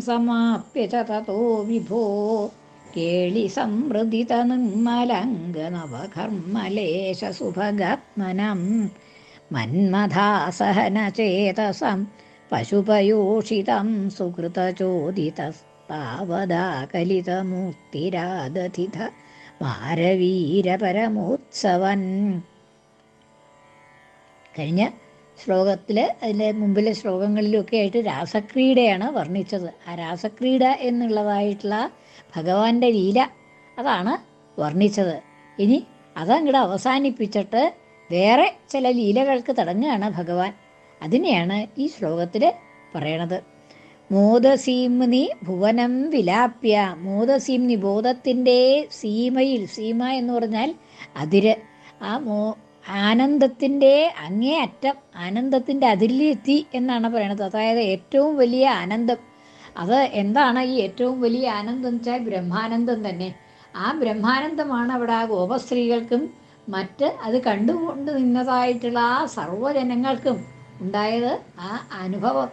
സമാപ്യ ച തതോ വിഭോ. കേളി സംവൃതിത നിർമ്മലംഗനവകർമ്മലേശ സുഭഗാത്മനം മന്മഥാസഹനചേതസം പശുപയോഷിതം സുഹൃതചോദിതസ്താവദാകലിതമൂർത്തിരാദധിത മാരവീരപരമോത്സവൻ. കഴിഞ്ഞ ശ്ലോകത്തിൽ അതിന്റെ മുമ്പിലെ ശ്ലോകങ്ങളിലൊക്കെ ആയിട്ട് രാസക്രീഡയാണ് വർണിച്ചത്. ആ രാസക്രീഡ എന്നുള്ളതായിട്ടുള്ള ഭഗവാന്റെ ലീല അതാണ് വർണിച്ചത്. ഇനി അതങ്ങോട്ട് അവസാനിപ്പിച്ചിട്ട് വേറെ ചില ലീലകൾക്ക് തടങ്ങുകയാണ് ഭഗവാൻ. അതിനെയാണ് ഈ ശ്ലോകത്തിൽ പറയണത്. മോദസീംനി ഭുവനം വിലാപ്യ. മോദസീംനി ബോധത്തിന്റെ സീമയിൽ സീമ എന്ന് പറഞ്ഞാൽ അതിര്. ആ മോ ആനന്ദത്തിന്റെ അങ്ങേയറ്റം ആനന്ദത്തിന്റെ അതിലെത്തി എന്നാണ് പറയുന്നത്. അതായത് ഏറ്റവും വലിയ ആനന്ദം. അത് എന്താണ് ഈ ഏറ്റവും വലിയ ആനന്ദം എന്ന് വെച്ചാൽ ബ്രഹ്മാനന്ദം തന്നെ. ആ ബ്രഹ്മാനന്ദമാണ് അവിടെ ആ ഗോപസ്ത്രീകൾക്കും മറ്റ് അത് കണ്ടുകൊണ്ട് നിന്നതായിട്ടുള്ള ആ സർവജനങ്ങൾക്കും ഉണ്ടായത് ആ അനുഭവം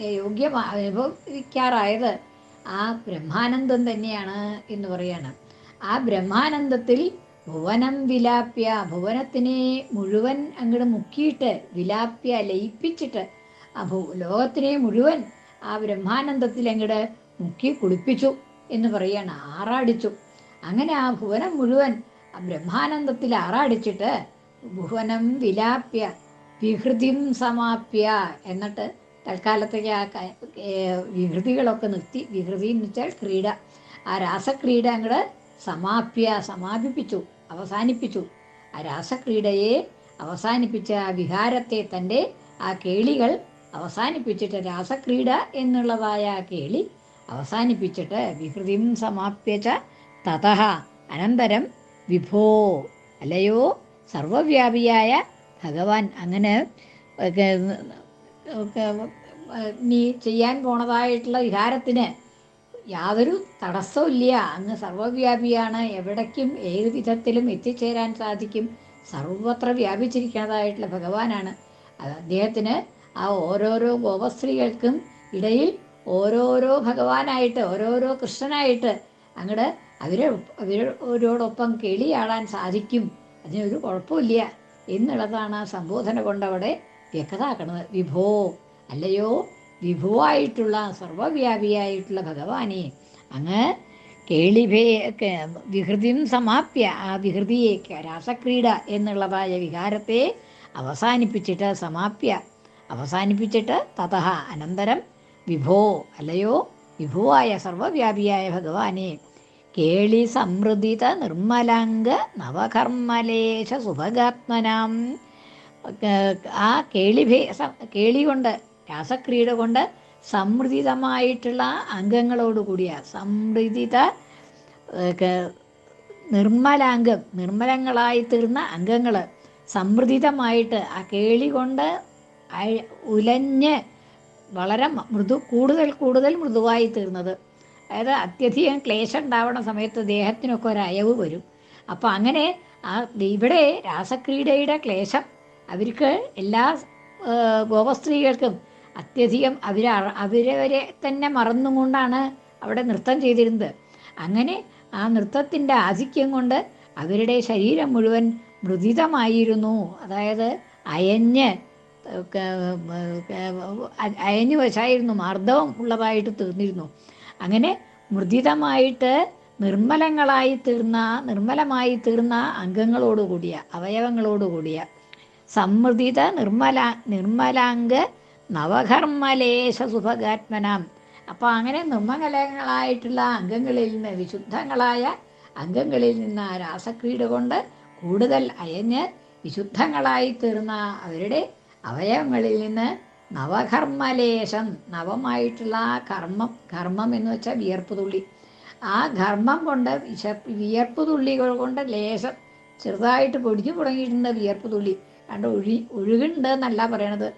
യോഗ്യമാ അനുഭവിക്കാറായത് ആ ബ്രഹ്മാനന്ദം തന്നെയാണ് എന്ന് പറയാണ്. ആ ബ്രഹ്മാനന്ദത്തിൽ ഭുവനം വിലാപ്യ ഭുവനത്തിനെ മുഴുവൻ അങ്ങോട്ട് മുക്കിയിട്ട് വിലാപ്യ ലയിപ്പിച്ചിട്ട് ആ ഭൂ ലോകത്തിനെ മുഴുവൻ ആ ബ്രഹ്മാനന്ദത്തിൽ അങ്ങോട്ട് മുക്കി കുളിപ്പിച്ചു എന്ന് പറയാണ് ആറാടിച്ചു. അങ്ങനെ ആ ഭുവനം മുഴുവൻ ആ ബ്രഹ്മാനന്ദത്തിൽ ആറാടിച്ചിട്ട് ഭുവനം വിലാപ്യ വിഹൃതിം സമാപ്യ എന്നിട്ട് തൽക്കാലത്തേക്ക് ആ വിഹൃതികളൊക്കെ നിർത്തി. വിഹൃതി എന്ന് വെച്ചാൽ ക്രീഡ. ആ രാസക്രീഡ അങ്ങോട്ട് സമാപ്യ സമാപിപ്പിച്ചു അവസാനിപ്പിച്ചു. ആ രാസക്രീഡയെ അവസാനിപ്പിച്ച ആ വിഹാരത്തെ തന്റെ ആ കേളികൾ അവസാനിപ്പിച്ചിട്ട് രാസക്രീഡ എന്നുള്ളതായ ആ കേളി അവസാനിപ്പിച്ചിട്ട് വിഹൃതിം സമാപ്യച്ച തതഹ അനന്തരം വിഭോ അല്ലയോ? സർവവ്യാപിയായ ഭഗവാൻ അങ്ങനെ നീ ചെയ്യാൻ പോണതായിട്ടുള്ള വിഹാരത്തിന് യാതൊരു തടസ്സമില്ല അങ്ങ് സർവവ്യാപിയാണ്. എവിടേക്കും ഏത് വിധത്തിലും എത്തിച്ചേരാൻ സാധിക്കും. സർവത്ര വ്യാപിച്ചിരിക്കുന്നതായിട്ടുള്ള ഭഗവാനാണ്. അത് അദ്ദേഹത്തിന് ആ ഓരോരോ ഗോപസ്ത്രീകൾക്കും ഇടയിൽ ഓരോരോ ഭഗവാനായിട്ട് ഓരോരോ കൃഷ്ണനായിട്ട് അങ്ങോട്ട് അവരെ അവരോടൊപ്പം കേളിയാടാൻ സാധിക്കും. അതിനൊരു കുഴപ്പമില്ല എന്നുള്ളതാണ് ആ സംബോധന കൊണ്ടവിടെ വ്യക്തമാക്കുന്നത് വിഭോ അല്ലയോ? വിഭുവായിട്ടുള്ള സർവവ്യാപിയായിട്ടുള്ള ഭഗവാനെ. അങ്ങ് കേളിഭേ വിഹൃതിയും സമാപ്യ ആ വിഹൃതിയെ രാസക്രീഡ എന്നുള്ളതായ വികാരത്തെ അവസാനിപ്പിച്ചിട്ട് സമാപ്യ. അവസാനിപ്പിച്ചിട്ട് തതഹ അനന്തരം വിഭോ അല്ലയോ? വിഭുവായ സർവവ്യാപിയായ ഭഗവാനെ. കേളി സമൃദ്ധിത നിർമ്മലാംഗ നവകർമ്മലേശ സുഭഗാത്മനാം. ആ കേളിഭേ കേളി കൊണ്ട് രാസക്രീഡ കൊണ്ട് സമൃദ്ധിതമായിട്ടുള്ള അംഗങ്ങളോടുകൂടിയ സമൃദ്ധിത നിർമ്മലാംഗം നിർമ്മലങ്ങളായി തീർന്ന അംഗങ്ങൾ സമൃദ്ധിതമായിട്ട് ആ കേളി കൊണ്ട് ഉലഞ്ഞ് വളരെ മൃദു കൂടുതൽ കൂടുതൽ മൃദുവായി തീർന്നത്. അതായത് അത്യധികം ക്ലേശം ഉണ്ടാവുന്ന സമയത്ത് ദേഹത്തിനൊക്കെ ഒരു അയവ് വരും. അപ്പോൾ അങ്ങനെ ആ ഇവിടെ രാസക്രീഡയുടെ ക്ലേശം അവർക്ക് എല്ലാ ഗോപസ്ത്രീകൾക്കും അത്യധികം അവർ അവരവരെ തന്നെ മറന്നുകൊണ്ടാണ് അവിടെ നൃത്തം ചെയ്തിരുന്നത്. അങ്ങനെ ആ നൃത്തത്തിന്റെ ആധിക്യം കൊണ്ട് അവരുടെ ശരീരം മുഴുവൻ മൃദിതമായിരുന്നു. അതായത് അയഞ്ഞ് അയഞ്ഞു വശായിരുന്നു മാർദ്ദവം ഉള്ളതായിട്ട് തീർന്നിരുന്നു. അങ്ങനെ മൃദിതമായിട്ട് നിർമ്മലങ്ങളായി തീർന്ന നിർമ്മലമായി തീർന്ന അംഗങ്ങളോടുകൂടിയ അവയവങ്ങളോടുകൂടിയ സമൃദ്ധിത നിർമ്മല നിർമ്മലാംഗ നവകർമ്മലേശ സുഭഗാത്മനാം അപ്പോൾ അങ്ങനെ നിർമ്മലങ്ങളായിട്ടുള്ള അംഗങ്ങളിൽ നിന്ന് വിശുദ്ധങ്ങളായ അംഗങ്ങളിൽ നിന്ന് ആ രാസക്രീഡ കൊണ്ട് കൂടുതൽ അയഞ്ഞ് വിശുദ്ധങ്ങളായി തീർന്ന അവരുടെ അവയവങ്ങളിൽ നിന്ന് നവകർമ്മലേശം നവമായിട്ടുള്ള ആ കർമ്മം കർമ്മം എന്ന് വെച്ചാൽ വിയർപ്പ് തുള്ളി. ആ ഘർമ്മം കൊണ്ട് വിശ വിയർപ്പ് തുള്ളികൾ കൊണ്ട് ലേശം ചെറുതായിട്ട് പൊടിഞ്ഞു തുടങ്ങിയിട്ടുണ്ട് വിയർപ്പ് തുള്ളി. കണ്ട് ഒഴി ഒഴുകുണ്ട് എന്നല്ല പറയണത്.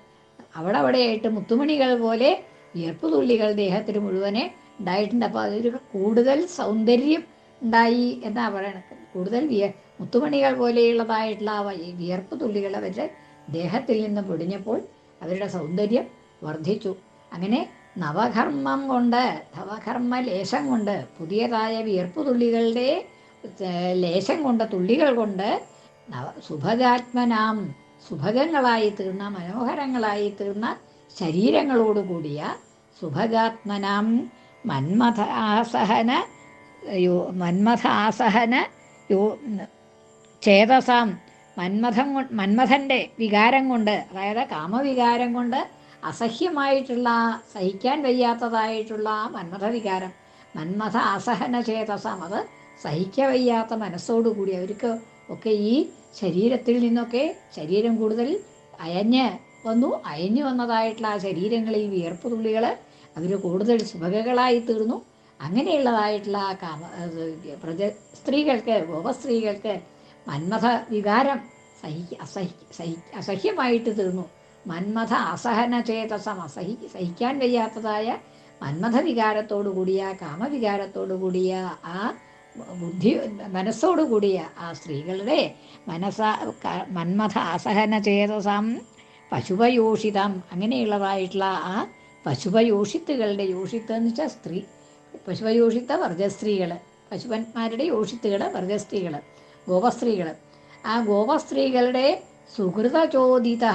അവിടെ അവിടെയായിട്ട് മുത്തുമണികൾ പോലെ വിയർപ്പ് തുള്ളികൾ ദേഹത്തിന് മുഴുവനെ ഉണ്ടായിട്ടുണ്ട്. അപ്പോൾ അതൊരു കൂടുതൽ സൗന്ദര്യം ഉണ്ടായി എന്നാ പറയണത്. കൂടുതൽ വിയ മുത്തുമണികൾ പോലെയുള്ളതായിട്ടുള്ള ആ വയ- വിയർപ്പ് തുള്ളികൾ അവരുടെ ദേഹത്തിൽ നിന്ന് പൊടിഞ്ഞപ്പോൾ അവരുടെ സൗന്ദര്യം വർദ്ധിച്ചു. അങ്ങനെ നവകർമ്മം കൊണ്ട് നവകർമ്മ ലേശം കൊണ്ട് പുതിയതായ വിയർപ്പ് തുള്ളികളുടെ ലേശം കൊണ്ട് തുള്ളികൾ കൊണ്ട് നവ സുഭഗാത്മനാം സുഭഗങ്ങളായി തീർന്ന മനോഹരങ്ങളായി തീർന്ന ശരീരങ്ങളോടുകൂടിയ സുഭഗാത്മനാം മന്മഥ ആസഹന യോ മന്മഥാസഹന യോ ചേതസാം മന്മഥം മന്മഥന്റെ വികാരം കൊണ്ട് അതായത് കാമവികാരം കൊണ്ട് അസഹ്യമായിട്ടുള്ള സഹിക്കാൻ വയ്യാത്തതായിട്ടുള്ള മന്മഥ വികാരം. മന്മഥ അസഹന ചേതസാം അത് സഹിക്കവയ്യാത്ത മനസ്സോടുകൂടി അവർക്ക് ഒക്കെ ഈ ശരീരത്തിൽ നിന്നൊക്കെ ശരീരം കൂടുതൽ അയഞ്ഞ് വന്നു അയഞ്ഞു വന്നതായിട്ടുള്ള ആ ശരീരങ്ങളിൽ വിയർപ്പ് തുള്ളികൾ അവർ കൂടുതൽ സുഭകകളായി തീർന്നു. അങ്ങനെയുള്ളതായിട്ടുള്ള ആ കാമ പ്രജ സ്ത്രീകൾക്ക് ഗോപസ്ത്രീകൾക്ക് മന്മഥ വികാരം സഹി അസഹി സഹി അസഹ്യമായിട്ട് തീർന്നു. മന്മഥ അസഹന ചേതസം അസഹി സഹിക്കാൻ വയ്യാത്തതായ മന്മഥ വികാരത്തോടു കൂടിയ കാമവികാരത്തോടു കൂടിയ ആ ബുദ്ധി മനസ്സോടു കൂടിയ ആ സ്ത്രീകളുടെ മനസ്സ മന്മഥ അസഹന ചേതസം പശുപയോഷിതം അങ്ങനെയുള്ളതായിട്ടുള്ള ആ പശുപയോഷിത്തുകളുടെ യോഷിത്ത് എന്ന് വെച്ചാൽ സ്ത്രീ പശുപയോഷിത്ത വർഗസ്ത്രീകൾ പശുപന്മാരുടെ യോഷിത്തുകൾ വർഗസ്ത്രീകൾ ഗോപസ്ത്രീകൾ ആ ഗോപസ്ത്രീകളുടെ സുഹൃത ചോദിത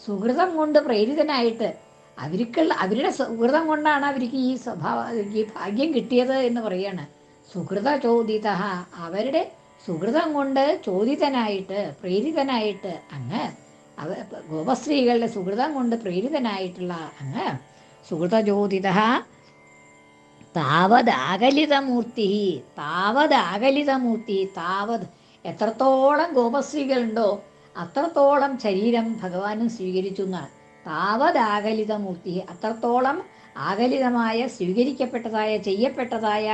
സുഹൃതം കൊണ്ട് പ്രേരിതനായിട്ട് അവർക്കുള്ള അവരുടെ സുഹൃതം കൊണ്ടാണ് അവർക്ക് ഈ സ്വഭാവ ഈ ഭാഗ്യം കിട്ടിയത് എന്ന് പറയാണ്. സുഹൃത ചോദിത അവരുടെ സുഹൃതം കൊണ്ട് ചോദിതനായിട്ട് പ്രേരിതനായിട്ട് അങ്ങ് അവ ഗോപസ്ത്രീകളുടെ സുഹൃതം കൊണ്ട് പ്രേരിതനായിട്ടുള്ള അങ്ങ് താവത് അകലിതമൂർത്തി താവത് അകലിതമൂർത്തി താവത് എത്രത്തോളം ഗോപസ്ത്രീകളുണ്ടോ അത്രത്തോളം ശരീരം ഭഗവാനും സ്വീകരിച്ചു എന്നാണ്. താവത് അകലിതമൂർത്തി അത്രത്തോളം ആകലിതമായ സ്വീകരിക്കപ്പെട്ടതായ ചെയ്യപ്പെട്ടതായ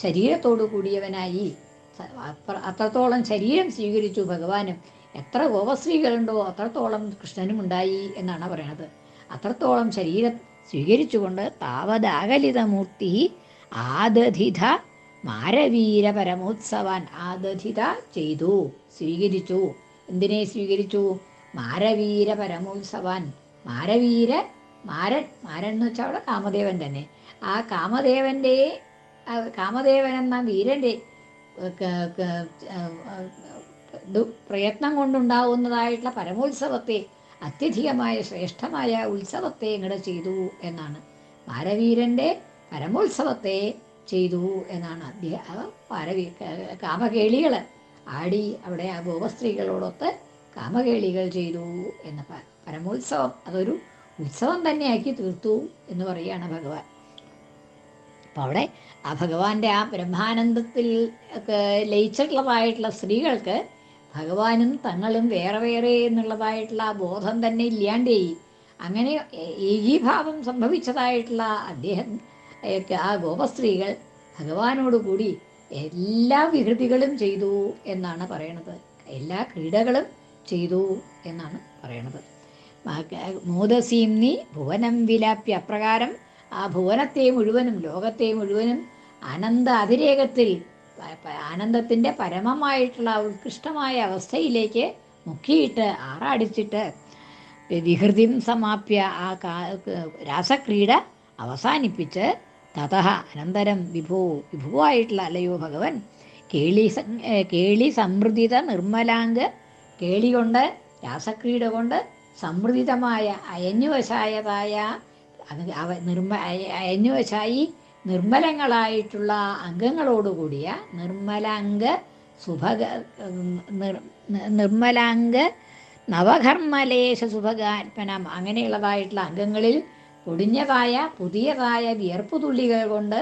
ശരീരത്തോടു കൂടിയവനായി. അത്രത്തോളം ശരീരം സ്വീകരിച്ചു ഭഗവാനും. എത്ര ഗോപസ്ത്രീകളുണ്ടോ അത്രത്തോളം കൃഷ്ണനും ഉണ്ടായി എന്നാണ് പറയണത്. അത്രത്തോളം ശരീരം സ്വീകരിച്ചുകൊണ്ട് താവതാകലിതമൂർത്തി ആദധിത മാരവീര പരമോത്സവാൻ ആദധിത ചെയ്തു സ്വീകരിച്ചു. എന്തിനെ സ്വീകരിച്ചു? മാരവീര പരമോത്സവാൻ. മാരവീര മാരൻ മാരൻ എന്ന് വെച്ചാൽ അവിടെ കാമദേവൻ തന്നെ. ആ കാമദേവന്റെ ആ കാമദേവൻ എന്ന വീരന്റെ പ്രയത്നം കൊണ്ടുണ്ടാവുന്നതായിട്ടുള്ള പരമോത്സവത്തെ അത്യധികമായ ശ്രേഷ്ഠമായ ഉത്സവത്തെ ഇങ്ങടെ ചെയ്തു എന്നാണ്. മാരവീരന്റെ പരമോത്സവത്തെ ചെയ്തു എന്നാണ് അദ്ദേഹം പാരവീ ക- കാമകേളികൾ ആടി അവിടെ ആ ഗോപസ്ത്രീകളോടൊത്ത് കാമകേളികൾ ചെയ്തു എന്ന പരമോത്സവം അതൊരു ഉത്സവം തന്നെയാക്കി തീർത്തു എന്ന് പറയുകയാണ് ഭഗവാൻ. അപ്പോൾ അവിടെ ആ ഭഗവാന്റെ ആ ബ്രഹ്മാനന്ദത്തിൽ ലയിച്ചിട്ടുള്ളതായിട്ടുള്ള സ്ത്രീകൾക്ക് ഭഗവാനും തങ്ങളും വേറെ വേറെ എന്നുള്ളതായിട്ടുള്ള ആ ബോധം തന്നെ ഇല്ലാണ്ടേ അങ്ങനെ ഏകീഭാവം സംഭവിച്ചതായിട്ടുള്ള അദ്ദേഹം ആ ഗോപസ്ത്രീകൾ ഭഗവാനോട് കൂടി എല്ലാ വികൃതികളും ചെയ്തു എന്നാണ് പറയണത്. എല്ലാ ക്രീഡകളും ചെയ്തു എന്നാണ് പറയണത്. മോദസീംനി ഭുവനം വിലാപ്യ അപ്രകാരം ആ ഭുവനത്തെ മുഴുവനും ലോകത്തെ മുഴുവനും അനന്ത അതിരേകത്തിൽ ആനന്ദത്തിന്റെ പരമമായിട്ടുള്ള ഉത്കൃഷ്ടമായ അവസ്ഥയിലേക്ക് മുക്കിയിട്ട് ആറാടിച്ചിട്ട് വിഹൃതിം സമാപ്യ ആ രാസക്രീഡ അവസാനിപ്പിച്ച് തഥ അനന്തരം വിഭു വിഭുവായിട്ടുള്ള അല്ലയോ ഭഗവൻ? കേളി കേളി സമൃദ്ധിത നിർമ്മലാങ്ക് കേളി കൊണ്ട് രാസക്രീഡ കൊണ്ട് സമൃദ്ധിതമായ അയഞ്ഞുവശായതായ അത് അവ നിർമ്മ അയഞ്ഞുവശായി നിർമ്മലങ്ങളായിട്ടുള്ള അംഗങ്ങളോടുകൂടിയ നിർമ്മലാംഗ സുഭഗ നിർ നിർമ്മലാംഗ നവകർമ്മലേശ സുഭഗാത്മനം അങ്ങനെയുള്ളതായിട്ടുള്ള അംഗങ്ങളിൽ പൊടിഞ്ഞതായ പുതിയതായ വിയർപ്പു തുള്ളികൾ കൊണ്ട്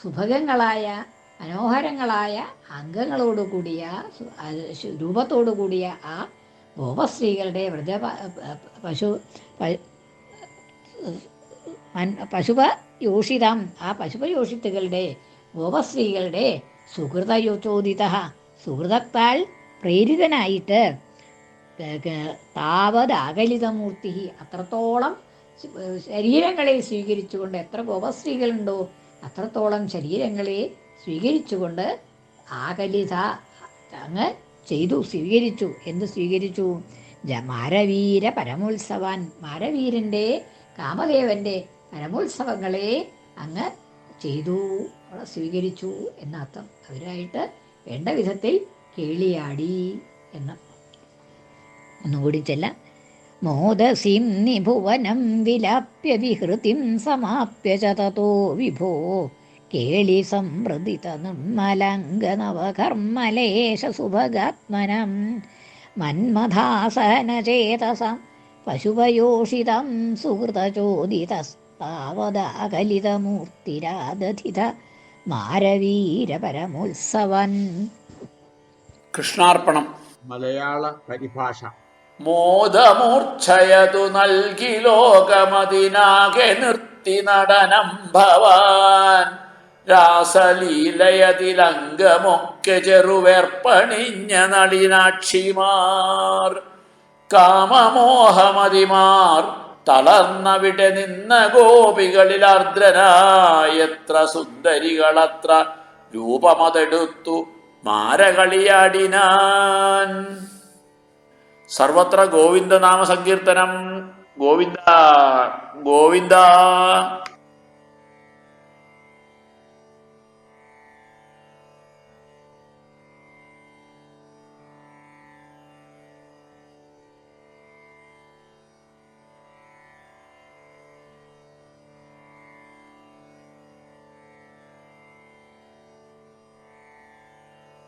സുഭഗങ്ങളായ മനോഹരങ്ങളായ അംഗങ്ങളോടുകൂടിയ കൂടിയ കൂടിയ ആ ഗോപസ്ത്രീകളുടെ പ- പശു പ- യോഷിതം. ആ പശുപയോഷിത്തുകളുടെ ഗോപസ്ത്രീകളുടെ സുഹൃതയോ ചോദിത സുഹൃതത്താൽ പ്രേരിതനായിട്ട് താവത് അകലിതമൂർത്തി അത്രത്തോളം ശരീരങ്ങളെ സ്വീകരിച്ചുകൊണ്ട് എത്ര ഗോപസ്ത്രീകളുണ്ടോ അത്രത്തോളം ശരീരങ്ങളെ സ്വീകരിച്ചുകൊണ്ട് ആകലിത അങ്ങ് ചെയ്തു സ്വീകരിച്ചു. എന്ത് സ്വീകരിച്ചു? മാരവീര പരമോത്സവാൻ. മാരവീരന്റെ കാമദേവന്റെ പരമോത്സവങ്ങളെ അങ്ങ് ചെയ്തു അവളെ സ്വീകരിച്ചു എന്നർത്ഥം. അവരായിട്ട് വേണ്ട വിധത്തിൽ കേളിയാടി എന്ന്. ഒന്നുകൂടി ചെല്ലാം. മോദസിം നിഭുവനം വിലാപ്യ വിഹൃതിം സമാപ്യ ചതോ വിഭോ. കേളി സംവൃതിത നിർമ്മലംഗനവകർമ്മലേശ സുഭഗാത്മനം. മന്മഥാസനചേതസം പശുപയോഷിതം സുഹൃതചോദിതസ്താവദാകലിതമൂർത്തിരാദധിത മാരവീരപരമോത്സവൻ. കൃഷ്ണാർപ്പണം. മലയാള പരിഭാഷ. മോദമൂർച്ഛയതു നൽകി ലോകമതിനാകെ നിർത്തി നടനം ഭവാൻ. രാസലീലയതിലംഗമൊക്കെ ചെറുവേർപ്പണിഞ്ഞ നളിനാക്ഷിമാർ. കാമമോഹമതിമാർ. തളർന്നവിടെ നിന്ന ഗോപികളിൽ ആർദ്രനായത്ര സുന്ദരികളത്ര രൂപമതെടുത്തു. മാരകളിയാടിനാൻ. സർവത്ര ഗോവിന്ദ നാമ സങ്കീർത്തനം ഗോവിന്ദ ഗോവിന്ദ.